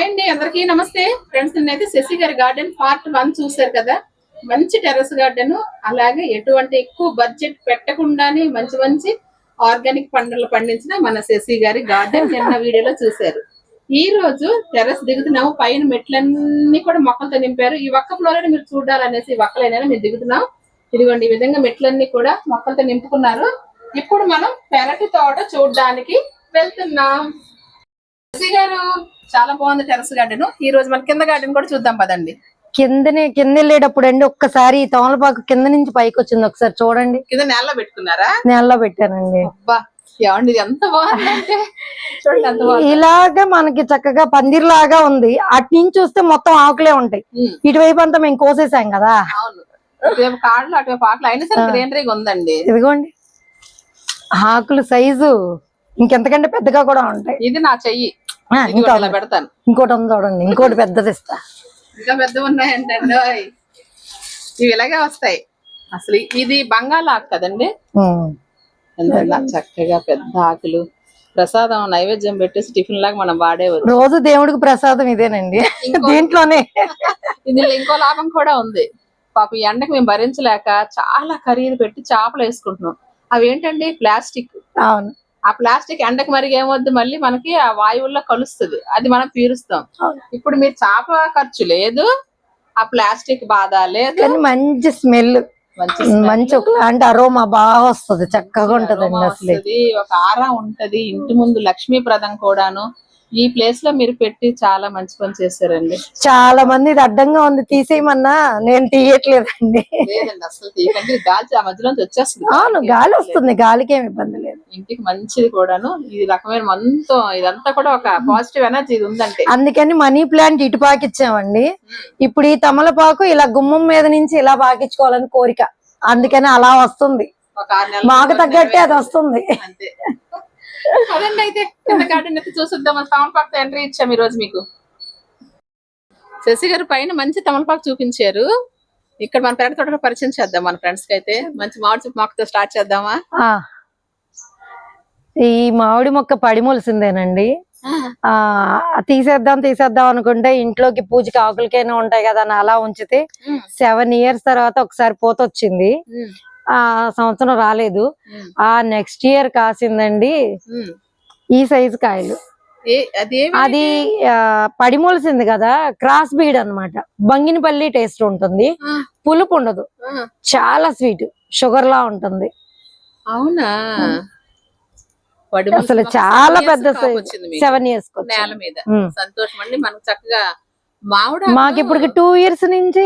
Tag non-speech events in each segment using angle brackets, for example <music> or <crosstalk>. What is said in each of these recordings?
అండి అందరికీ నమస్తే. ఫ్రెండ్స్ నేనైతే శశి గారి గార్డెన్ పార్ట్ వన్ చూశారు కదా. మంచి టెర్రస్ గార్డెన్ అలాగే ఎటువంటి ఎక్కువ బడ్జెట్ పెట్టకుండానే మంచి మంచి ఆర్గానిక్ పంటలు పండించిన మన శశి గారి గార్డెన్ నిన్న వీడియోలో చూశారు. ఈ రోజు టెర్రస్ దిగుతున్నాము. పైన మెట్లన్నీ కూడా మొక్కలతో నింపారు. ఈ ఒక్క ఫ్లోర్ మీరు చూడాలనేసి ఒక్కలైనా మీరు దిగుతున్నాం. ఇదిగోండి ఈ విధంగా మెట్లన్నీ కూడా మొక్కలతో నింపుకున్నారు. ఇప్పుడు మనం పెరటి తోట చూడడానికి వెళ్తున్నాం. గారు చాలా బాగుంది టెరస్ గార్డెన్ ఈ రోజు మన కింద గార్డెన్ కూడా చూద్దాం పదండి. కిందనే కింద వెళ్ళేటప్పుడు అండి ఒక్కసారి ఈ తమలపాకు కింద నుంచి పైకి వచ్చింది ఒకసారి చూడండి. కింద నేలలో పెట్టుకున్నారా? నేలలో పెట్టానండి. అబ్బా ఏమండి ఇది ఎంత బాగుందంటే చూడండి ఎంత బాగుంది. ఇలాగా మనకి చక్కగా పందిర్లాగా ఉంది. అటు నుంచి చూస్తే మొత్తం ఆకులే ఉంటాయి. ఇటువైపు అంతా మేము కోసేసాం కదా. అవును. ఇటువైపు కాళ్ళు అటువైపు ఆకులు. అయినా సరే గ్రీనరీగా ఉందండి. ఇదిగోండి. ఆకులు సైజు ఇంకెంతకంటే పెద్దగా కూడా ఉంటాయి. ఇది నా చెయ్యి. ఇంకా పెడతాను. ఇంకోటి ఉంది చూడండి ఇంకోటి పెద్దది ఇస్తా. ఇంకా పెద్ద ఉన్నాయంటండి ఓయ్. ఇవి ఇలాగే వస్తాయి. అసలు ఇది బంగాళ ఆకు కదండి చక్కగా పెద్ద ఆకులు. ప్రసాదం నైవేద్యం పెట్టేసి టిఫిన్ లాగా మనం వాడేవారు రోజు దేవుడికి ప్రసాదం ఇదేనండి. దీంట్లోనే. ఇందులో ఇంకో లాభం కూడా ఉంది. పాప ఈ ఎండకు మేము భరించలేక చాలా ఖరీదు పెట్టి చేపలు వేసుకుంటున్నాం. అవి ఏంటండి? ప్లాస్టిక్. అవును. ఆ ప్లాస్టిక్ ఎండకు మరి ఏమవుద్ది? మళ్ళీ మనకి ఆ వాయువుల్లో కలుస్తుంది. అది మనం పీరుస్తాం. ఇప్పుడు మీరు చేప ఖర్చు లేదు. ఆ ప్లాస్టిక్ బాధ లేదు. కానీ మంచి స్మెల్. మంచి ఒకలాంటి అరోమా బాగా వస్తుంది. చక్కగా వస్తది, ఒక ఆరా ఉంటది. ఇంటి ముందు లక్ష్మీప్రదం కూడాను. ఈ ప్లేస్లో మీరు పెట్టి చాలా మంచి పని చేశారండి. చాలా మంది ఇది అడ్డంగా ఉంది తీసేయమన్నా నేను తీయట్లేదండి. లేదండి అసలు తీయకండి. గాలి ఆ మధ్యలోంచి వచ్చేస్తుంది. అవును గాలి వస్తుంది గాలికి ఏమి ఇబ్బంది లేదు. ఇంటికి మంచిది కూడాను. ఈ రకమైన మంతో ఇదంతా కూడా ఒక పాజిటివ్ ఎనర్జీ ఇది ఉందంటే. అందుకని మనీ ప్లాంట్ ఇటు పాకిచ్చామండి. ఇప్పుడు ఈ తమలపాకు ఇలా గుమ్మం మీద నుంచి ఇలా పాకించుకోవాలని కోరిక. అందుకని అలా వస్తుంది. మాకు తగ్గట్టే అది వస్తుంది. అంతే. అదండి అయితే. కింద గార్డెన్ అయితే చూసిద్దాం. తమలపాకు ఎంట్రీ ఇచ్చాం ఈ రోజు మీకు. శశి గారు పైన మంచి తమలపాకు చూపించారు. ఇక్కడ మన పెరటి తోట పరిచయం చేద్దాం మన ఫ్రెండ్స్కి అయితే. మంచి మామిడి చెట్టు మొక్కతో స్టార్ట్ చేద్దామా? ఆ. ఈ మామిడి మొక్క పడిమొలిసిందేనండి ఆ. తీసేద్దాం తీసేద్దాం అనుకుంటే ఇంట్లోకి పూజకి ఆకులకైనా ఉంటాయి కదా అని అలా ఉంచితే సెవెన్ ఇయర్స్ తర్వాత ఒకసారి పోత వచ్చింది ఆ సంవత్సరం రాలేదు. ఆ నెక్స్ట్ ఇయర్ కాసిందండి. ఈ సైజు కాయలు. అది పడిమొలిసింది కదా క్రాస్ బీడ్ అన్నమాట. బంగినపల్లి టేస్ట్ ఉంటుంది. పులుపు ఉండదు. చాలా స్వీట్ షుగర్ లా ఉంటుంది. అవునా? అసలు చాలా పెద్ద. సెవెన్ ఇయర్స్ నేల మీద. సంతోషం అండి. మనకు చక్కగా మాకు ఇప్పుడు టూ ఇయర్స్ నుంచి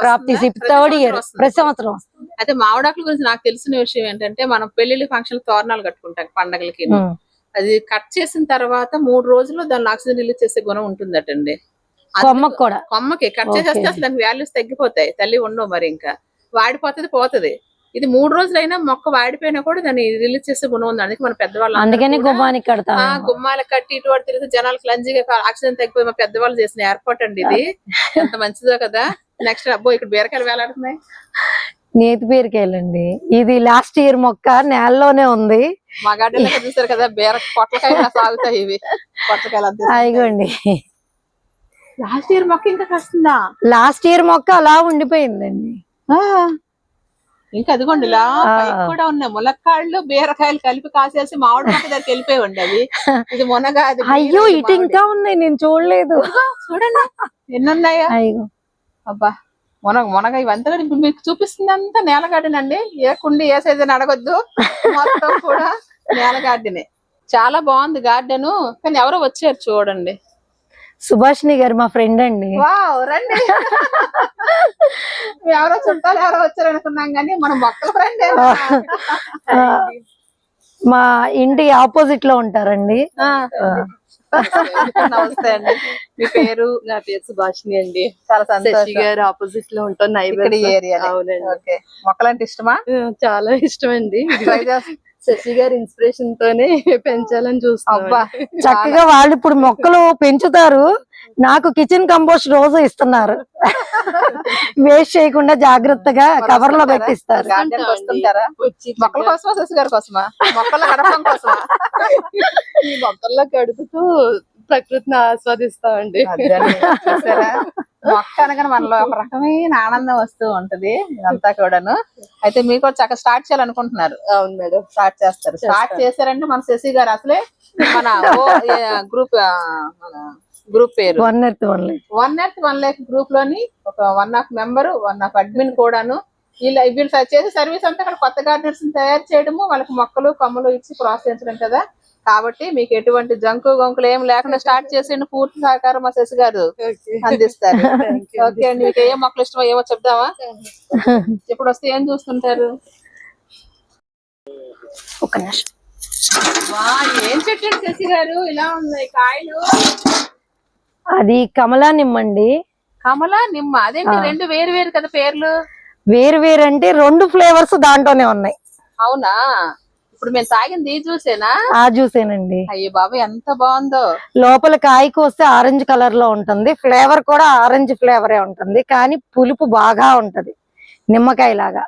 క్రాప్? తీసి థర్డ్ ఇయర్? ప్రతి సంవత్సరం అయితే మామిడాకుల గురించి నాకు తెలిసిన విషయం ఏంటంటే మనం పెళ్ళిళ్ళ ఫంక్షన్ తోరణాలు కట్టుకుంటాం పండగలకి. అది కట్ చేసిన తర్వాత మూడు రోజులు దాని ఆక్సిజన్ రిలీజ్ చేసే గుణం ఉంటుందటండి కొమ్మకు కూడా కొమ్మకి కట్. చేసేస్తే అసలు దానికి వాల్యూస్ తగ్గిపోతాయి తల్లి ఉండవు మరి ఇంకా వాడిపోతుంది పోతది ఇది మూడు రోజులైనా మొక్క వాడిపోయినా కూడా దాన్ని రిలీజ్ చేసే గుణం ఉంది. అందుకే మన పెద్దవాళ్ళు అందుకని గుమ్మానికి ఆ కడతాను గుమ్మాలకు కట్టి ఇటు వాడు తిరిగితే జనాలకు లంజిగా ఆక్సిజన్ తగ్గిపోయి మా పెద్దవాళ్ళు చేసిన ఏర్పాటు అండి ఇది. ఎంత మంచిదో కదా? నెక్స్ట్ అబ్బో ఇక్కడ బీరకాయలు వేలాడుతున్నాయి. నేతి బీరకాయలండి. ఇది లాస్ట్ ఇయర్ మొక్క నేలలోనే ఉంది. మా గార్డెన్ చూసారు కదా బీర పొట్లకాయలు సాగుతాయి ఇవి. పొట్లకాయలు అంతే అయిగోండి లాస్ట్ ఇయర్ మొక్క ఇంకా కాస్తుందా? లాస్ట్ ఇయర్ మొక్క అలా ఉండిపోయిందండి. ఇంకా అదిగోండి ఇలా కూడా ఉన్నాయి. ములక్కాళ్ళు బీరకాయలు కలిపి కాసేసి మామిడి మొక్క దగ్గరికి వెళ్ళిపోయి అవి. ఇది మునగ అది బీర, <laughs> అయ్యో ఇటు. ఇంకా ఉన్నాయి నేను చూడలేదు. చూడండి ఎన్ని ఉన్నాయా. అయ్యో. అబ్బా మునగ మునగ ఇవంతా ఇప్పుడు మీకు చూపిస్తుంది అంతా నేల గార్డెన్ అండి. ఏ కుండి ఏ సైజ్ అడగొద్దు. మొత్తం కూడా నేల గార్డెనే. చాలా బాగుంది గార్డెన్ కానీ ఎవరో వచ్చారు చూడండి. సుభాషిణి గారు మా ఫ్రెండ్ అండి. వావ్ రండి. ఎవరో చుట్టాలు ఎవరో వచ్చారు అనుకున్నాం కానీ మన మొక్కల ఫ్రెండ్ మా ఇంటి ఆపోజిట్లో ఉంటారండి. ఆ, నమస్తే అండి. మీ పేరు? నా పేరు సుభాషిణి అండి. చాలా సంతోషం. గారు ఆపోజిట్లో ఉంటాం ఇక్కడ నైబర్ ఏరియా అవునండి. ఓకే. మొక్కలంటే ఇష్టమా? చాలా ఇష్టం అండి. ట్రై చేస్తా. శశి గారి ఇన్స్పిరేషన్ తోనే <laughs> పెంచాలని చూస్తాం అబ్బా చక్కగా వాళ్ళు ఇప్పుడు మొక్కలు పెంచుతారు. నాకు కిచెన్ కంపోస్ట్ రోజు ఇస్తున్నారు. <laughs> వేస్ట్ చేయకుండా జాగ్రత్తగా కవర్లో పెట్టిస్తారు. గార్డెన్ వస్తుంటారా? వచ్చి మొక్కల కోసమా శశి గారి కోసమా? మొక్కల గడపడం కోసమా? ఈ మొక్కల్లో కడుపుతూ ప్రకృతిని ఆస్వాదిస్తామండి. మొక్క అనగానే మనలో ఒక రకమైన ఆనందం వస్తూ ఉంటది ఇదంతా కూడాను. అయితే మీకు కూడా చక్కగా స్టార్ట్ చేయాలనుకుంటున్నారు. అవును మేడం స్టార్ట్ చేస్తారు. స్టార్ట్ చేశారంటే మన శశి గారు అసలే మన గ్రూప్ మన గ్రూప్ పేరు. One earth one one earth one lake గ్రూప్లోని ఒక one of member one of admin కూడాను. వీళ్ళ వీళ్ళు చేసే సర్వీస్ అంతా అక్కడ కొత్త గార్డెన్స్ తయారు చేయడము వాళ్ళకి మొక్కలు కొమ్మలు ఇచ్చి ప్రోత్సహించడం కదా. కాబట్టి మీకు ఎటువంటి జంకు గొంకులు ఏం లేకుండా స్టార్ట్ చేసి పూర్తి సహకారం మా శశి గారు అందిస్తారు. <laughs> ఓకే అండి. మీకు ఏ మొక్కలు ఇష్టమో ఏమో చెప్దామా? <laughs> ఎప్పుడు వస్తే ఏం చూస్తుంటారు? ఒక నిమిషం. వా, ఏం శశి గారు? ఇలా ఉన్నాయి కాయలు. అది కమలా నిమ్మండి కమల నిమ్మ. అదేంటి? రెండు వేరు వేరు కదా పేర్లు? వేరు వేరు అంటే రెండు ఫ్లేవర్స్ దాంట్లోనే ఉన్నాయి. అవునా? ఇప్పుడు మేము తాగింది ఈ జ్యూసేనా? ఆ జ్యూసేనండి. అయ్యో బాబు ఎంత బాగుందో. లోపల కాయకు వస్తే ఆరెంజ్ కలర్లో ఉంటుంది ఫ్లేవర్ కూడా ఆరెంజ్ ఫ్లేవరే ఉంటుంది కానీ పులుపు బాగా ఉంటది నిమ్మకాయ లాగా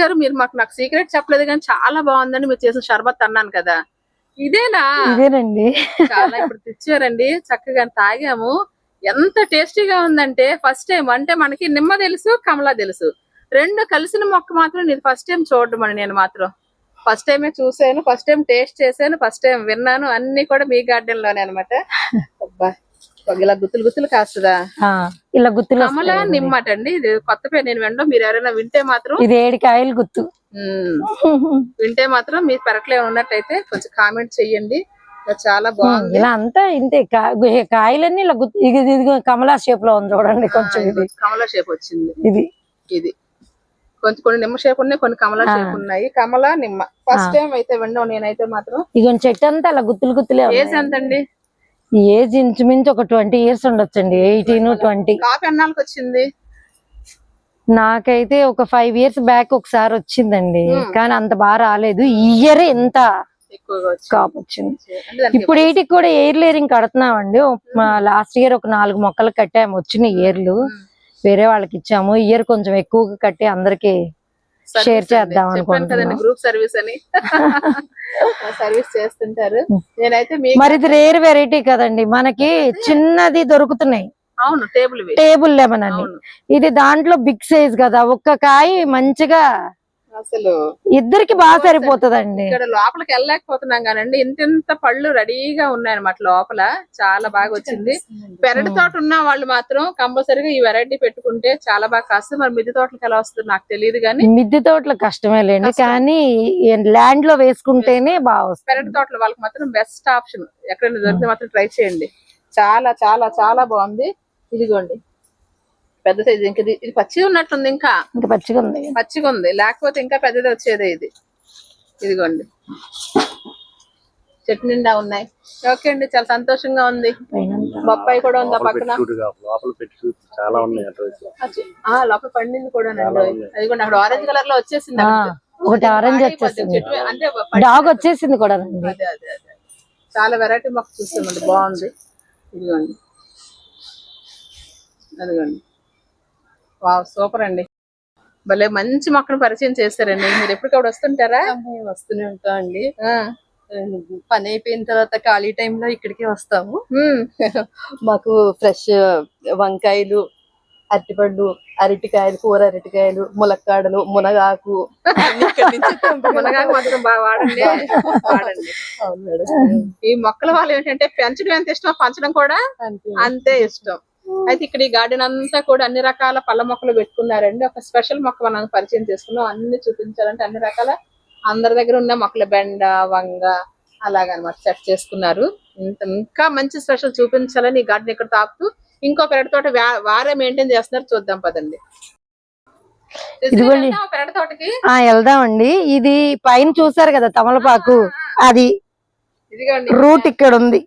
గారు మీరు మాకు నాకు సీక్రెట్ చెప్పలేదు కానీ చాలా బాగుందండి మీరు చేసిన షర్బత్ అన్నాను కదా. ఇదేనా? ఇదేనండి. చాలా ఇప్పుడు తెచ్చారండి చక్కగా తాగాము. ఎంత టేస్టీగా ఉందంటే ఫస్ట్ టైం అంటే మనకి నిమ్మ తెలుసు కమలా తెలుసు. రెండు కలిసిన మొక్క మాత్రం నేను ఫస్ట్ టైం చూడడం అండి నేను మాత్రం. ఫస్ట్ టైమే చూసాను ఫస్ట్ టైం టేస్ట్ చేశాను ఫస్ట్ టైం విన్నాను అన్ని కూడా మీ గార్డెన్లోనే అనమాట అబ్బా ఇలా గుత్తులు గుత్తులు కాస్తుందా? ఇలా గుత్తులు కమల. నిమ్మట అండి ఇది కొత్త పేరు నేను వినడం మీరు ఎవరైనా వింటే మాత్రం ఇది ఏడు కాయలు గుత్తు వింటే మాత్రం మీ పెరట్లో ఉన్నట్టయితే కొంచెం కామెంట్ చెయ్యండి. చాలా బాగుంది. ఇలా అంతా ఇంతే కాయలన్నీ ఇలా గుత్తు ఇది ఇది కమలా షేప్లో ఉంది చూడండి కొంచెం ఇది. కమల షేప్ వచ్చింది. ఇది. ఇది. కొంచెం కొన్ని నిమ్మ షేప్ ఉన్నాయి కొన్ని కమల. షేప్ ఉన్నాయి కమల నిమ్మ. ఫస్ట్ టైం అయితే విన్నాం నేనైతే మాత్రం. ఇగో చెట్టు అంతా అలా గుత్తులు గుత్తులే ఏజ్. ఎంత అండి ఏజ్ ఇంచుమించు ఒక ట్వంటీ ఇయర్స్ ఉండొచ్చండి. Eighteen twenty. ఎన్నాళ్ళకి వచ్చింది? నాకైతే ఒక ఫైవ్ ఇయర్స్ బ్యాక్ ఒకసారి వచ్చిందండి. కానీ అంత బాగా రాలేదు. ఈ ఇయర్ ఎంత కాపు వచ్చింది. ఇప్పుడు వీటికి కూడా ఎయిర్ లేరింగ్ కడుతున్నామండి. లాస్ట్ ఇయర్ ఒక నాలుగు మొక్కలు కట్టాము వచ్చిన ఇయర్లు. వేరే వాళ్ళకి ఇచ్చాము ఇయర్ కొంచెం ఎక్కువగా కట్టి అందరికి షేర్. చేద్దాం చెప్పాను కదండి అనుకుంటున్నాం గ్రూప్ సర్వీస్ అని. <laughs> సర్వీస్ చేస్తుంటారు. నేనైతే మరి ఇది రేర్ వెరైటీ కదండి. మనకి చిన్నది దొరుకుతున్నాయి. అవును టేబుల్ టేబుల్ లెమన్ అని. ఇది దాంట్లో బిగ్ సైజ్ కదా. ఒక్క కాయ మంచిగా అసలు ఇద్దరికి బాగా సరిపోతుందండి. ఇక్కడ లోపలికి వెళ్ళలేకపోతున్నాం కానండి. ఇంత ఇంత పళ్ళు రెడీగా ఉన్నాయన్నమాట లోపల. చాలా బాగా వచ్చింది. పెరటి తోట ఉన్న వాళ్ళు మాత్రం కంపల్సరీగా ఈ వెరైటీ పెట్టుకుంటే చాలా బాగా కాస్తుంది మరి మిద్దె తోటలకు ఎలా వస్తుంది నాకు తెలియదు కానీ మిద్దె తోటలు కష్టమే లేండి. కానీ ల్యాండ్లో వేసుకుంటేనే బాగా వస్తుంది. పెరటి తోటలు వాళ్ళకి మాత్రం బెస్ట్ ఆప్షన్ ఎక్కడైనా దొరికితే మాత్రం ట్రై చేయండి. చాలా చాలా చాలా బాగుంది. ఇదిగోండి. పెద్ద సైజు ఇంక ఇది ఇది పచ్చిగా ఉన్నట్టుంది ఇంకా. ఇంకా పచ్చిగా ఉంది. పచ్చిగా ఉంది. లేకపోతే ఇంకా పెద్దది వచ్చేదే ఇది. ఇదిగోండి. చెట్టు నిండా ఉన్నాయి. ఓకే అండి చాలా సంతోషంగా ఉంది. బొప్పాయి కూడా ఉందా పక్కన. లోపల పెట్టి చూడు చాలా ఉన్నాయి అటు ఆ లోపల పండింది కూడా. అది కూడా అక్కడ ఆరెంజ్ కలర్లో వచ్చేసింది. ఒకటి ఆరెంజ్. వచ్చేసింది. అంటే డాగ్ వచ్చేసింది కూడా అండి అదే అదే అదే చాలా వెరైటీ మొక్క చూస్తామండి బాగుంది. ఇదిగోండి. అదిగోండి. వావ్ సూపర్ అండి. భలే మంచి మొక్కను పరిచయం చేస్తారండి మీరు ఎప్పటికప్పుడు వస్తుంటారా? మేము వస్తూనే ఉంటాం అండి ఆ. పని అయిపోయిన తర్వాత ఖాళీ టైంలో ఇక్కడికి వస్తాము. మాకు ఫ్రెష్ వంకాయలు అరటిపళ్ళు అరటికాయలు కూర అరటికాయలు ములక్కాడలు మునగాకు మునగాకు మాత్రం బాగా వాడండి. వాడండి. ఈ మొక్కల వాళ్ళు ఏంటంటే పెంచడం ఎంత ఇష్టమో పంచడం కూడా అంతే ఇష్టం. అయితే ఇక్కడ ఈ గార్డెన్ అంతా కూడా అన్ని రకాల పళ్ళ మొక్కలు పెట్టుకున్నారండి. ఒక స్పెషల్ మొక్క మనం పరిచయం చేసుకున్నాం. అన్ని చూపించాలంటే అన్ని రకాల అందరి దగ్గర ఉన్న మొక్కల బెండ వంగ అలాగనమాట సెట్ చేసుకున్నారు. ఇంత ఇంకా మంచి స్పెషల్ చూపించాలని ఈ గార్డెన్ ఇక్కడ తాపుతూ ఇంకో పెరటి తోట వారే మెయింటైన్ చేస్తున్నారు. చూద్దాం పదండి. ఇదిగోండి. ఆ వెళ్దామండి. ఇది పైన చూసారు కదా తమలపాకు. అది రూట్ ఇక్కడ ఉంది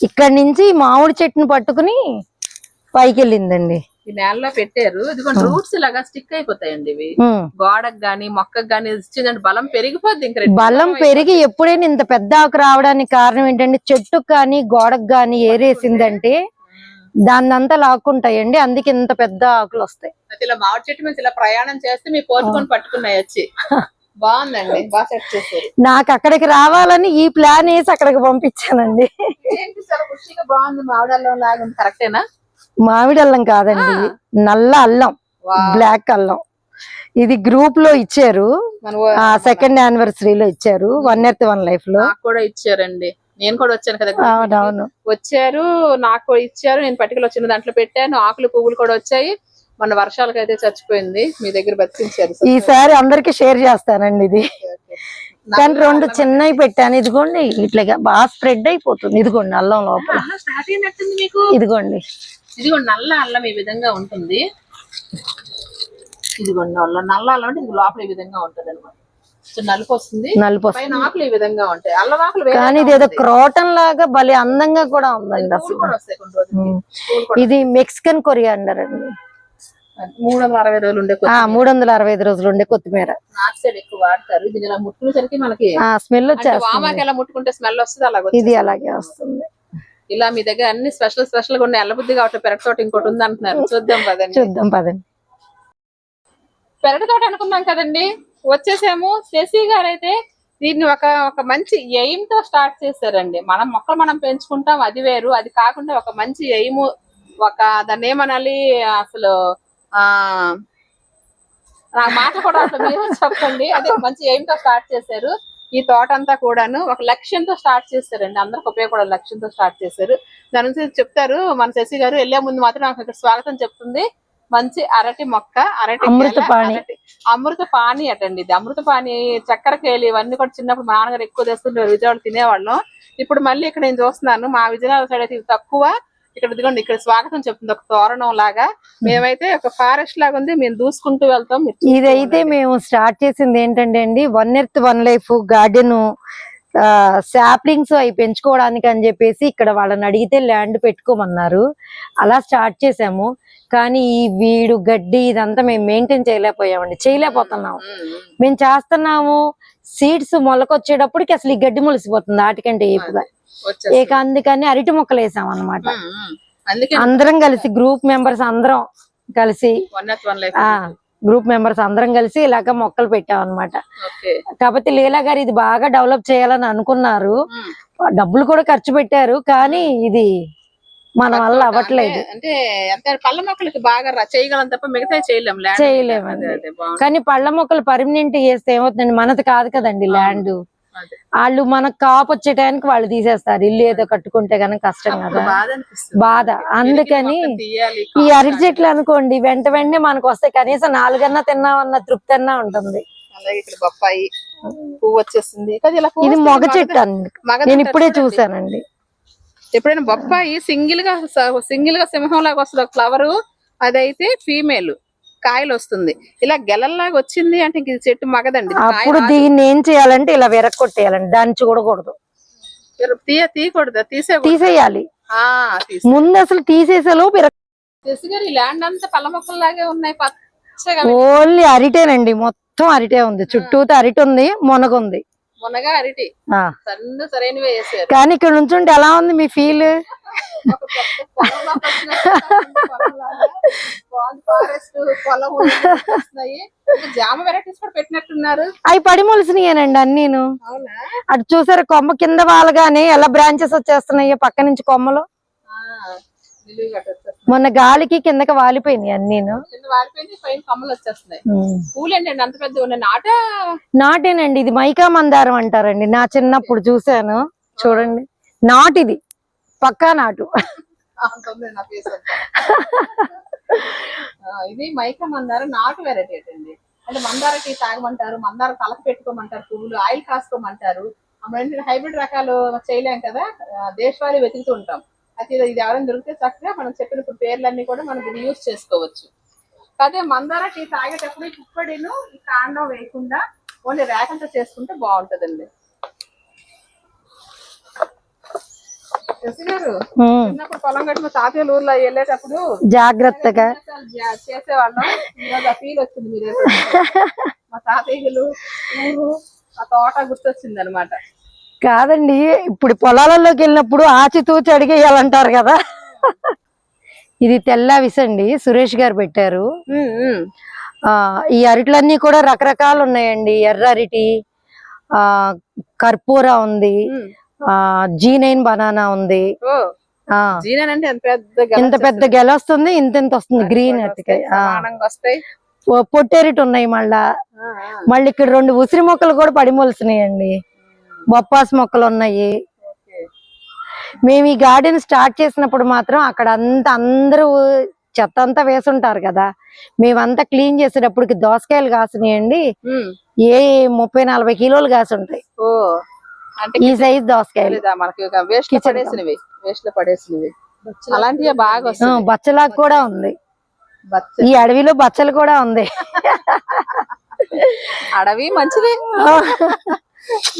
ఇక్కడ నుంచి మామిడి చెట్టుని పట్టుకుని పైకి వెళ్ళిందండి ఈ నేలలో పెట్టారు. ఇదిగోండి రూట్స్ ఇలాగా స్టిక్ అయిపోతాయండి ఇవి. గోడకు గాని మొక్కకు గాని ఇచ్చిందంటే బలం పెరిగిపోద్ది ఇంకా బలం పెరిగి ఎప్పుడైనా ఇంత పెద్ద ఆకు రావడానికి కారణం ఏంటంటే చెట్టుకు కానీ గోడకు కానీ ఏరేసిందంటే దాన్ని అంతా లాక్కుంటాయండి. అందుకే ఇంత పెద్ద ఆకులు వస్తాయి. ఇలా మామిడి చెట్టు మీద ఇలా ప్రయాణం చేస్తే మీ పోర్చుకొని పట్టుకున్నాయి వచ్చి బాగుందండి. బాగా సెట్ చేశారు. నాకు అక్కడికి రావాలని ఈ ప్లాన్ వేసి అక్కడికి పంపించానండి. ఏంటి చాలా ఖుషిగా బాగుంది మామిడల్లో లాగా ఉంది. కరెక్టేనా? మామిడి అల్లం కాదండి నల్ల అల్లం. బ్లాక్ అల్లం. ఇది గ్రూప్లో ఇచ్చారు. సెకండ్ యానివర్సరీలో ఇచ్చారు. వన్ ఎర్త్ వన్ లైఫ్లో. కూడా ఇచ్చారండి. నేను కూడా వచ్చాను కదా వచ్చారు నాకు కూడా ఇచ్చారు. నేను పట్టుకలు వచ్చిన దాంట్లో పెట్టాను. ఆకులు పువ్వులు కూడా వచ్చాయి. మన వర్షాలకు అయితే చచ్చిపోయింది. మీ దగ్గర బతికించారు ఈసారి అందరికి షేర్ చేస్తానండి ఇది. కానీ రెండు చిన్నవి పెట్టాను. ఇదిగోండి ఇట్లాగా బాగా స్ప్రెడ్ అయిపోతుంది. ఇదిగోండి అల్లం లోపల ఇదిగోండి. ఇదిగోండి నల్ల అల్లం ఈ విధంగా ఉంటుంది. ఇదిగోండి అల్లం నల్ల అల్లం అంటే ఇది లోపల ఈ విధంగా ఉంటది అనమాట నలుపు వస్తుంది. నలుపు వస్తుంది. ఆకులు ఈ విధంగా ఉంటాయి. అల్లం ఆకులు కానీ ఇది ఏదో క్రోటన్ లాగా భలే అందంగా కూడా ఉందండి అసలు. ఇది మెక్సికన్ కొరియాండర్ అండి. మూడు వందల అరవై రోజులు ఉండే మూడు వందల అరవై ఐదు రోజులు ఉండే కొత్తిమీర ఎక్కువ వాడతారు. ఇది ఇలా ముట్టుకునేసరికి మనకి స్మెల్ వచ్చేస్తుంది. ఎలా ముట్టుకుంటే స్మెల్ వస్తుంది అలాగ ఇది అలాగే వస్తుంది. ఇలా మీ దగ్గర అన్ని స్పెషల్ స్పెషల్గా ఉన్నాయి ఎల్లబుద్ధి కావట్లేదు పెరటి తోట ఇంకోటి ఉంది అంటున్నారు చూద్దాం పదండి. చూద్దాం పదండి. పెరటి తోట అనుకున్నాం కదండి. వచ్చేసాము. శశి గారు అయితే దీన్ని ఒక ఒక మంచి ఎయిమ్తో స్టార్ట్ చేశారండి. మనం మొక్కలు మనం పెంచుకుంటాం అది వేరు. అది కాకుండా ఒక మంచి ఎయిమ్ ఒక దాన్ని ఏమనాలి అసలు ఆ నాకు మాట కూడా అసలు మీరు చెప్పండి. అదే మంచి తో స్టార్ట్ చేశారు. ఈ తోట అంతా కూడాను ఒక లక్ష్యంతో స్టార్ట్ చేశారండి అందరికి ఉపయోగపడే లక్ష్యంతో స్టార్ట్ చేశారు. దాని నుంచి చెప్తారు మన శశి గారు వెళ్ళే ముందు మాత్రం నాకు ఇక్కడ స్వాగతం చెప్తుంది. మంచి అరటి మొక్క అరటి అమృత పాణి. అమృత పాణి అటండి ఇది. అమృత పాణి చక్కెర కేలి ఇవన్నీ కూడా చిన్నప్పుడు మా నాన్నగారు ఎక్కువ తెస్తుంటారు విజయవాడ తినేవాళ్ళం. ఇప్పుడు మళ్ళీ ఇక్కడ నేను చూస్తున్నాను మా విజయనగరం సైడ్ అయితే తక్కువ. ఇక్కడ ఇదిగోండి ఇక్కడ స్వాగతం చెప్తుంది ఒక తోరణం లాగా మేమైతే ఒక ఫారెస్ట్ లాగా ఉంది మేము దూసుకుంటూ వెళ్తాం ఇదైతే. మేము స్టార్ట్ చేసింది ఏంటంటే అండి one earth one life garden saplings అవి పెంచుకోవడానికి అని చెప్పేసి ఇక్కడ వాళ్ళని అడిగితే ల్యాండ్ పెట్టుకోమన్నారు అలా స్టార్ట్ చేసాము కానీ ఈ వీడు గడ్డి ఇదంతా మేము మెయింటైన్ చేయలేకపోయామండి చేయలేకపోతున్నాము. మేము చేస్తున్నాము సీడ్స్ మొలకొచ్చేటప్పటికి అసలు ఈ గడ్డి మొలిసిపోతుంది వాటికంటే ఏపుగా. ఇక అందుకని అరటి మొక్కలు వేసాం అనమాట అందరం కలిసి గ్రూప్ మెంబర్స్ అందరం కలిసి గ్రూప్ మెంబర్స్ అందరం కలిసి ఇలాగ మొక్కలు పెట్టాం అనమాట కాకపోతే లీలా గారు ఇది బాగా డెవలప్ చేయాలని అనుకున్నారు. డబ్బులు కూడా ఖర్చు పెట్టారు కానీ ఇది మన వల్ల అవ్వట్లేదు. అంటే అంటే పళ్ళ మొక్కలకి బాగా ర- చేయగలం తప్ప మిగతా చేయలేం. ల్యాండ్ చేయలేమండి. అదే, అదే, బాగుంది. కానీ పళ్ళ మొక్కలు పర్మనెంట్ చేస్తే ఏమవుతుందండి? మనది కాదు కదండి ల్యాండ్. వాళ్ళు మనకు కాపు వచ్చే టైంకి వాళ్ళు తీసేస్తారు. ఇల్లు ఏదో కట్టుకుంటే కనుక కష్టం కదా. బాధ అందుకని ఈ అరటి చెట్లు అనుకోండి వెంట వెంటనే మనకు వస్తాయి కనీసం నాలుగన్నా తిన్నామన్న తృప్తి అన్నా ఉంటుంది బొప్పాయి పువ్వు వచ్చేసింది ఇది మొగ చెట్టు అండి. మగ నేను ఇప్పుడే. చూసానండి ఎప్పుడైనా బొప్పాయి సింగిల్గా సింగిల్గా సింహం లాగా వస్తుంది. ఒక ఫ్లవర్ అదైతే ఫీమేల్. కాయలు వస్తుంది ఇలా గెలల్లాగా వచ్చింది అంటే ఇంక ఇది చెట్టు మగదండి. అప్పుడు. దీన్ని ఏం చేయాలంటే ఇలా విరక్కొట్టేయాలండి దాన్ని చూడకూడదు. తీయ తీయకూడదు. తీసే తీసేయాలి. తీసే ముందు అసలు తీసేసే లోపు గారు ఈ ల్యాండ్ అంతా పళ్ళ మొక్కల్లాగే ఉన్నాయి. పచ్చగా ఓన్లీ అరిటేనండి. మొత్తం అరిటే ఉంది. చుట్టూతో అరిటి ఉంది మునగ ఉంది మొన్నగా అరటి సరైనవే వేసారు. కానీ ఇక్కడ నుంచుంటే ఎలా ఉంది మీ ఫీల్? జామ వెరైటీస్ కూడా పెట్టినట్టున్నారు. అవి పడి మొలిసినాయేనండి అవునా? అటు చూసారు కొమ్మ కింద వాళ్ళగానే ఎలా బ్రాంచెస్ వచ్చేస్తున్నాయో పక్క నుంచి కొమ్మలు. మొన్న గాలికి కిందకి వాలిపోయినాయి నాట? నాటేనండి ఇది మైకా మందారం అంటారండి. నా చిన్నప్పుడు చూసాను చూడండి. నాటిది. పక్కా నాటు. ఇది మైక మందారం నాటు వెరైటీ అండి అంటే మందార టీ తాగమంటారు మందార తలకు పెట్టుకోమంటారు పువ్వులు ఆయిల్ కాసుకోమంటారు. హైబ్రిడ్ రకాలు చేయలేం కదా ఆ, దేశవాళీ వెతుకుతూ ఉంటాం. అయితే ఇది ఇది ఎవరైనా దొరికితే చక్కగా మనం చెప్పిన పేర్లన్నీ కూడా మనం ఇది యూజ్ చేసుకోవచ్చు. అదే మందార టీ తాగేటప్పుడు ఈ ఈ కాండం వేయకుండా ఓన్లీ రేకంతో చేసుకుంటే బాగుంటదండి శశి గారు ఉమ్. చిన్నప్పుడు పొలం మా తాతయ్య ఊర్లో వెళ్ళేటప్పుడు జాగ్రత్తగా. చేసేవాళ్ళం. ఫీల్ వచ్చింది మీరు మా తాతయ్యలు ఊరు ఆ తోట గుర్తొచ్చింది అనమాట కాదండి ఇప్పుడు పొలాలలోకి వెళ్ళినప్పుడు ఆచితూచి అడిగేయాలంటారు కదా. ఇది తెల్ల అవిసండి సురేష్ గారు పెట్టారు. ఈ అరిట్లన్నీ కూడా రకరకాలు ఉన్నాయండి. ఎర్ర అరిటి ఆ కర్పూర ఉంది. జీ నైన్ బనానా ఉంది. ఇంత పెద్ద. గెల వస్తుంది ఇంత ఇంత వస్తుంది గ్రీన్ పొట్టేరిటి ఉన్నాయి మళ్ళా. మళ్ళీ ఇక్కడ రెండు ఉసిరి మొక్కలు కూడా పడిమొలుస్తున్నాయండి బొప్పాస్ మొక్కలు ఉన్నాయి. మేము ఈ గార్డెన్ స్టార్ట్ చేసినప్పుడు మాత్రం అక్కడ అంతా అందరూ చెత్త అంతా వేసుంటారు కదా. మేమంతా క్లీన్ చేసేటప్పటికి దోసకాయలు కాసినాయండి. ఏ ముప్పై నలభై కిలోలు కాసి ఉంటాయి ఈ సైజ్ దోసకాయలు. మనకి? వేస్ట్ పడేసినవి. వేస్ట్లో పడేసినవి. అలాంటివి బాగా వస్తాయి బచ్చలాకు కూడా ఉంది. బచ్చ ఈ అడవిలో బచ్చలు కూడా ఉంది. అడవి మంచిది. <laughs>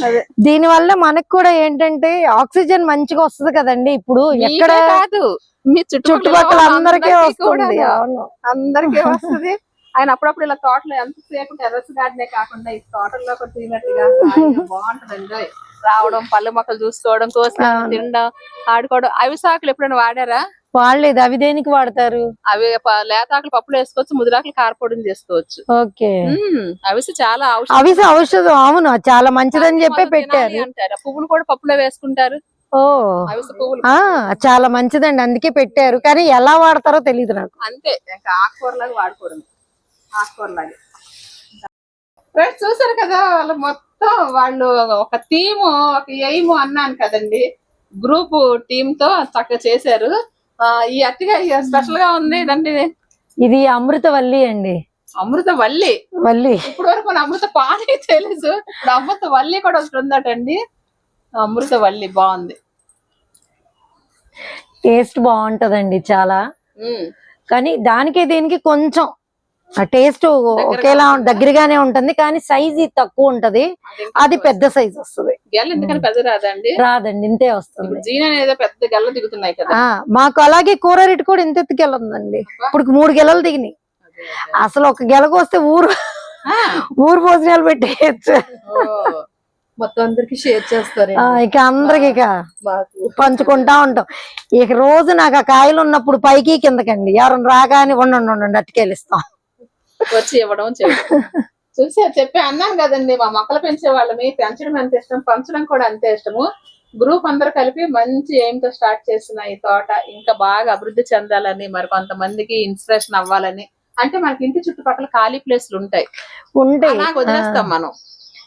అదే. దీని వల్ల మనకు కూడా ఏంటంటే ఆక్సిజన్ మంచిగా వస్తుంది కదండి ఇప్పుడు. ఎక్కడ మీకే కాదు. మీ చుట్టుపక్కల అందరికీ వస్తుంది. అవును. అందరికీ వస్తుంది. ఆయన అప్పుడప్పుడు ఇలా తోటలో ఎంతసేపు టెర్రస్ గార్డెనే కాకుండా ఈ తోటల్లో కూడా తినట్టుగా హాయిగా <laughs> బాగుంటుందండి రావడం పళ్ళు మొక్కలు చూసుకోవడం కోసం. తినడం ఆడుకోవడం. అవి సాకులు ఎప్పుడైనా వాడారా? వాళ్ళేది అవి దేనికి వాడతారు? అవి లేతాకులు పప్పులు వేసుకోవచ్చు ముదిరాకులు కారపొడిని చేసుకోవచ్చు. ఓకే. అవిసి చాలా. అవి ఔషధం అవును. చాలా మంచిదని చెప్పి పెట్టారు. అంటారు? పువ్వులు కూడా పప్పులో వేసుకుంటారు. ఓ. చాలా మంచిదండి. అందుకే పెట్టారు. కానీ ఎలా వాడతారో తెలియదు నాకు. అంతే. ఆకుకూరలాగా వాడుకోవడం ఆకుకూరలాగా ఫ్రెండ్స్ చూసారు కదా వాళ్ళు మొత్తం వాళ్ళు ఒక టీము ఒక ఎయిమ్ అన్నాను కదండి. గ్రూప్ టీమ్తో చక్కగా చేశారు. ఆ, ఈ అట్టిగా స్పెషల్గా ఉంది ఇదండి. ఇది అమృతవల్లి అండి. అమృత వల్లి. వల్లి ఇప్పటి వరకు మన అమృత పానీ తెలుసు ఇప్పుడు అమృత వల్లి కూడా ఒకటి ఉందటండి. అమృత వల్లి బాగుంది. టేస్ట్ బాగుంటదండి చాలా. కానీ దానికి దీనికి కొంచెం టేస్ట్ ఒకేలా దగ్గరగానే ఉంటుంది కానీ సైజ్ తక్కువ ఉంటది. అది పెద్ద సైజ్ వస్తుంది. రాదండి? రాదండి ఇంతే వస్తుంది. పెద్ద గెల్ల దిగుతున్నాయి కదా. ఆ మాకు అలాగే కూర రేటు కూడా ఇంత ఎత్తు గెల ఉందండి. ఇప్పుడు మూడు గెలలు దిగినాయి. అసలు ఒక గెలకు వస్తే ఊరు ఊరు భోజనాలు పెట్టేయచ్చు. మొత్తం అందరికి షేర్ చేస్తారు ఆ, ఇక అందరికి ఇక పంచుకుంటా ఉంటాం. ఇక రోజు నాకు ఆ కాయలు ఉన్నప్పుడు పైకి కిందకండి. ఎవరైనా రాగానే ఉండండి ఉండండి అట్టుకెళ్ళిస్తాం. వచ్చి ఇవ్వడం చేయడం. చూసా చెప్పి అన్నాను కదండి మా మొక్కలు పెంచే వాళ్ళమి పెంచడం ఎంత ఇష్టం పంచడం కూడా అంతే ఇష్టము. గ్రూప్ అందరు కలిపి మంచి aim తో స్టార్ట్ చేసిన ఈ తోట ఇంకా బాగా అభివృద్ధి చెందాలని మరి కొంతమందికి ఇన్స్పిరేషన్ అవ్వాలని. అంటే మనకి ఇంటి చుట్టుపక్కల ఖాళీ ప్లేస్లు ఉంటాయి. ఉంటాయి. వదిలేస్తాం మనం.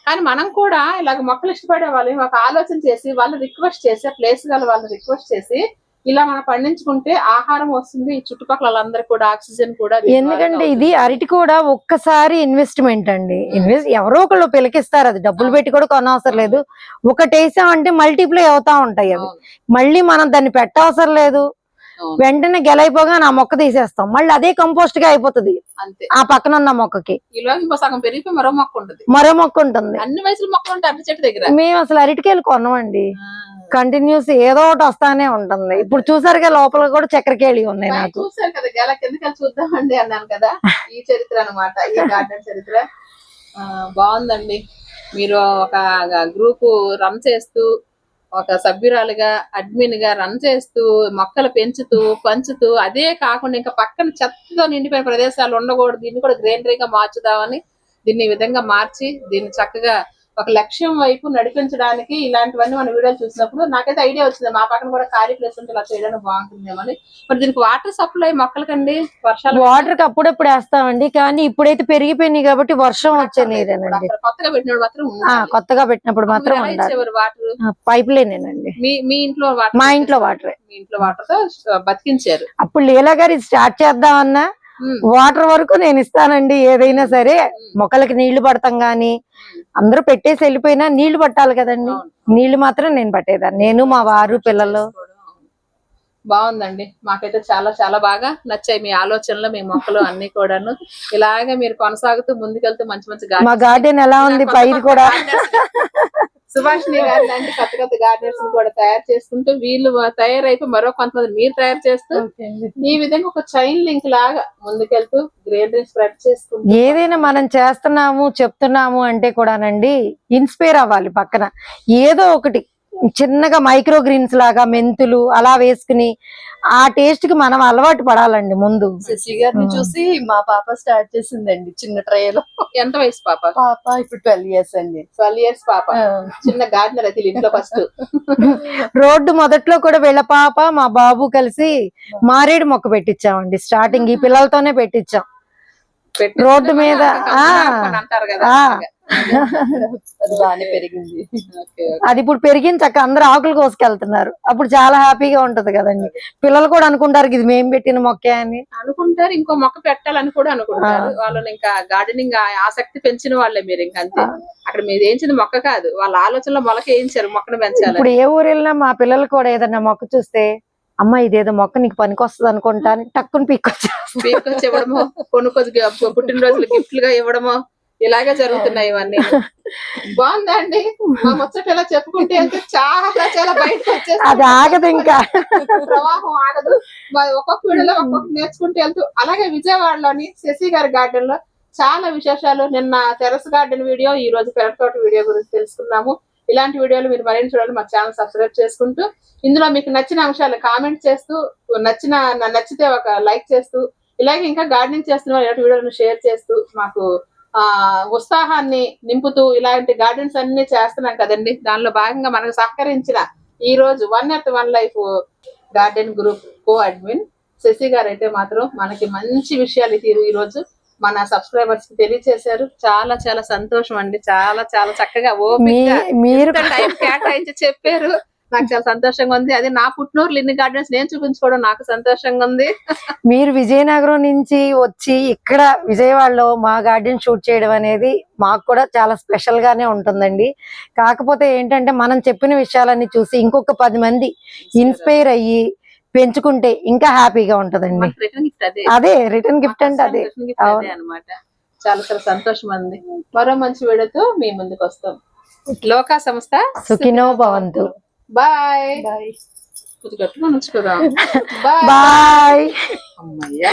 కానీ మనం కూడా ఇలాగ మొక్కలు ఇష్టపడే వాళ్ళని ఒక ఆలోచన చేసి వాళ్ళు రిక్వెస్ట్ చేసి ప్లేస్ గల వాళ్ళని రిక్వెస్ట్ చేసి ఇలా మనం పండించుకుంటే ఆహారం వస్తుంది ఈ చుట్టుపక్కల వాళ్ళందరికీ కూడా ఆక్సిజన్ కూడా ఎందుకంటే. ఇది అరటి కూడా ఒక్కసారి ఇన్వెస్ట్మెంట్ అండి. ఇన్వెస్ట్ ఎవరో ఒకళ్ళు పిలకిస్తారు అది డబ్బులు పెట్టి కూడా కొనవసరం లేదు. ఒకటి వేసామంటే మల్టిప్లై అవుతా ఉంటాయి అవి. మళ్ళీ మనం దాన్ని పెట్టవసరం లేదు. వెంటనే గెలైపోగా నా మొక్క తీసేస్తాం. మళ్ళీ అదే కంపోస్ట్గా అయిపోతుంది. ఆ పక్కన ఉన్న మొక్కకి సగం పెరిగిపోయి మరో మొక్క ఉంటుంది. మరో మొక్క ఉంటుంది. అన్ని వయసుల మొక్కలు ఉంటాయి అరటి చెట్టు దగ్గర. మేము అసలు అరటికాయలు కొనమండి. కంటిన్యూస్ ఏదో ఒకటి వస్తానే ఉంటుంది. ఇప్పుడు చూసారుగా లోపల కూడా చక్కెరకేళి ఉన్నాయి పైన నాకు. చూసారు కదా గెల కిందకి చూద్దామండి అన్నాను కదా ఈ చరిత్ర అన్నమాట ఈ గార్డెన్ చరిత్ర. బాగుందండి. మీరు ఒక గ్రూప్ రన్ చేస్తూ ఒక సభ్యురాలుగా అడ్మిన్గా రన్ చేస్తూ మొక్కలు పెంచుతూ పంచుతూ అదే కాకుండా ఇంకా పక్కన చెత్తతో నిండిపోయిన ప్రదేశాలు ఉండకూడదు. దీన్ని కూడా గ్రీనరీగా మార్చుదామని దీన్ని ఈ విధంగా మార్చి దీన్ని చక్కగా ఒక లక్ష్యం వైపు నడిపించడానికి ఇలాంటివన్నీ మన వీడియోలు చూసినప్పుడు నాకైతే ఐడియా వచ్చింది. మా పక్కన కూడా ఖాళీ ప్లేస్ ఉంటే ఇలా చేయడానికి బాగుంటుందేమని మరి దీనికి వాటర్ సప్లై మొక్కలకండి? వర్షాలు వాటర్ అప్పుడప్పుడు వేస్తామండి. కానీ ఇప్పుడైతే పెరిగిపోయినాయి కాబట్టి వర్షం వచ్చే నీరేనండి. కొత్తగా పెట్టినప్పుడు మాత్రం. కొత్తగా పెట్టినప్పుడు మాత్రం వాటర్ పైప్ లైనేనండి మీ మీ ఇంట్లో మా ఇంట్లో వాటరే మీ ఇంట్లో వాటర్తో బతికించారు. అప్పుడు లీలా గారు ఇది స్టార్ట్ చేద్దామన్నా వాటర్ వరకు నేను ఇస్తానండి ఏదైనా సరే. మొక్కలకి నీళ్ళు పడతాం గాని అందరూ పెట్టేసి వెళ్ళిపోయినా నీళ్ళు పట్టాలి కదండి. నీళ్ళు మాత్రం నేను పట్టేదాన్ని. నేను మా వారు పిల్లలు. బాగుందండి. మాకైతే చాలా చాలా బాగా నచ్చాయి మీ ఆలోచనలు మీ మొక్కలు అన్ని కూడాను. ఇలాగే మీరు కొనసాగుతూ ముందుకెళ్తూ మంచి మంచి మా గార్డెన్ ఎలా ఉంది? పైరు కూడా. సుభాషిణి గారు లాంటి కొత్త కొత్త గార్డెనర్స్ కూడా తయారు చేసుకుంటూ వీళ్ళు తయారైపోయి మరో కొంతమంది మీరు తయారు చేస్తూ ఈ విధంగా ఒక చైన్ లింక్ లాగా ముందుకెళ్తూ గ్రీనరీ స్ప్రెడ్ చేసుకుంటూ ఏదైనా మనం చేస్తున్నాము చెప్తున్నాము అంటే కూడానండి ఇన్స్పైర్ అవ్వాలి పక్కన. ఏదో ఒకటి. చిన్నగా మైక్రో గ్రీన్స్ లాగా మెంతులు అలా వేసుకుని ఆ టేస్ట్కి మనం అలవాటు పడాలండి ముందు. శశి గారిని చూసి మా పాప స్టార్ట్ చేసిందండి చిన్న ట్రైలో ఎంత వయసు పాప? పాప ఇప్పుడు ట్వెల్వ్ ఇయర్స్ అండి. ట్వెల్వ్ ఇయర్స్ పాప. చిన్న గార్డెనర్ అయితే ఇంట్లో ఫస్ట్ రోడ్డు మొదట్లో కూడా వీళ్ళ పాప మా బాబు కలిసి మారేడు మొక్క పెట్టించామండి స్టార్టింగ్ ఈ పిల్లలతోనే పెట్టించాం రోడ్డు మీద. అంటారు కదా. అది పెరిగింది. Okay, okay. అది ఇప్పుడు పెరిగిన చక్క అందరు ఆకులు కోసుకెళ్తున్నారు. అప్పుడు చాలా హ్యాపీగా ఉంటది కదండి. పిల్లలు కూడా అనుకుంటారు ఇది మేము పెట్టిన మొక్కే అని. అనుకుంటారు ఇంకో మొక్క పెట్టాలని కూడా అనుకుంటారు. వాళ్ళని ఇంకా గార్డెనింగ్ ఆసక్తి పెంచిన వాళ్ళే మీరు ఇంకా అంతే. అక్కడ మీరు వేయించిన మొక్క కాదు వాళ్ళ ఆలోచనలో మొలక వేయించారు మొక్కను పెంచాలని. ఇప్పుడు ఏ ఊరు వెళ్ళినా మా పిల్లలు కూడా ఏదన్నా మొక్క చూస్తే అమ్మ ఇదేదో మొక్క నీకు పనికొస్తుంది అనుకుంటా అని టక్కుని పీక్కొచ్చేస్తారు. పీక్కొచ్చి ఇవ్వడము కొనుక్కొచ్చి పుట్టినరోజులు గిఫ్ట్గా ఇవ్వడము ఇలాగే జరుగుతున్నాయి ఇవన్నీ. <laughs> బాగుందా అండి మా ముచ్చట ఇలా చెప్పుకుంటే వెళ్తే చాలా చాలా బయటకు అది వచ్చేసి ఆగదు ఇంకా. ప్రవాహం ఆగదు. మరి ఒక్కొక్క వీడియోలో ఒక్కొక్క నేర్చుకుంటూ వెళ్తూ అలాగే విజయవాడలోని శశి గారి గార్డెన్లో చాలా విశేషాలు. నిన్న టెరస్ గార్డెన్ వీడియో ఈ రోజు పెరటోట వీడియో గురించి తెలుసుకున్నాము. ఇలాంటి వీడియోలు మీరు మరిన్ని చూడాలి మా ఛానల్ సబ్స్క్రైబ్ చేసుకుంటూ ఇందులో మీకు నచ్చిన అంశాలు కామెంట్ చేస్తూ నచ్చిన నచ్చితే ఒక లైక్ చేస్తూ ఇలాగే ఇంకా గార్డెనింగ్ చేస్తున్న వాళ్ళు ఇలాంటి వీడియోలను షేర్ చేస్తూ మాకు ఆ ఉత్సాహాన్ని నింపుతూ ఇలాంటి గార్డెన్స్ అన్ని చేస్తున్నాం కదండి. దానిలో భాగంగా మనకు సహకరించిన ఈ రోజు one earth one life garden group co admin Shashi గారు అయితే మాత్రం మనకి మంచి విషయాలు ఈ- ఈ రోజు. మన సబ్స్క్రైబర్స్కి తెలియచేశారు. చాలా చాలా సంతోషం అండి. చాలా చాలా చక్కగా ఓపిక మీరు టైం కేటాయించి చెప్పారు. నాకు చాలా సంతోషంగా ఉంది. అదే నా పుట్టినూరు ఇన్ని గార్డెన్స్ నేను చూపించుకోవడం నాకు సంతోషంగా ఉంది. మీరు విజయనగరం నుంచి వచ్చి ఇక్కడ విజయవాడలో మా గార్డెన్ షూట్ చేయడం అనేది మాకు కూడా చాలా స్పెషల్ గానే ఉంటుందండి. కాకపోతే ఏంటంటే మనం చెప్పిన విషయాలన్నీ చూసి ఇంకొక పది మంది ఇన్స్పైర్ అయ్యి పెంచుకుంటే ఇంకా హ్యాపీగా ఉంటదండి. రిటర్న్ గిఫ్ట్ అదే. అదే రిటర్న్ గిఫ్ట్ అంటే అదే. అదే అన్నమాట. చాలా చాలా సంతోషం ఉంది మరో మంచి వీడియోతో మీ ముందుకు వస్తాం. లోకా సంస్థ సుఖినో భవంతు. బాయ్ బాయ్ కొంచెం గట్టిగా ఉంచుకోదాం బాయ్ బాయ్ అమ్మయ్యా.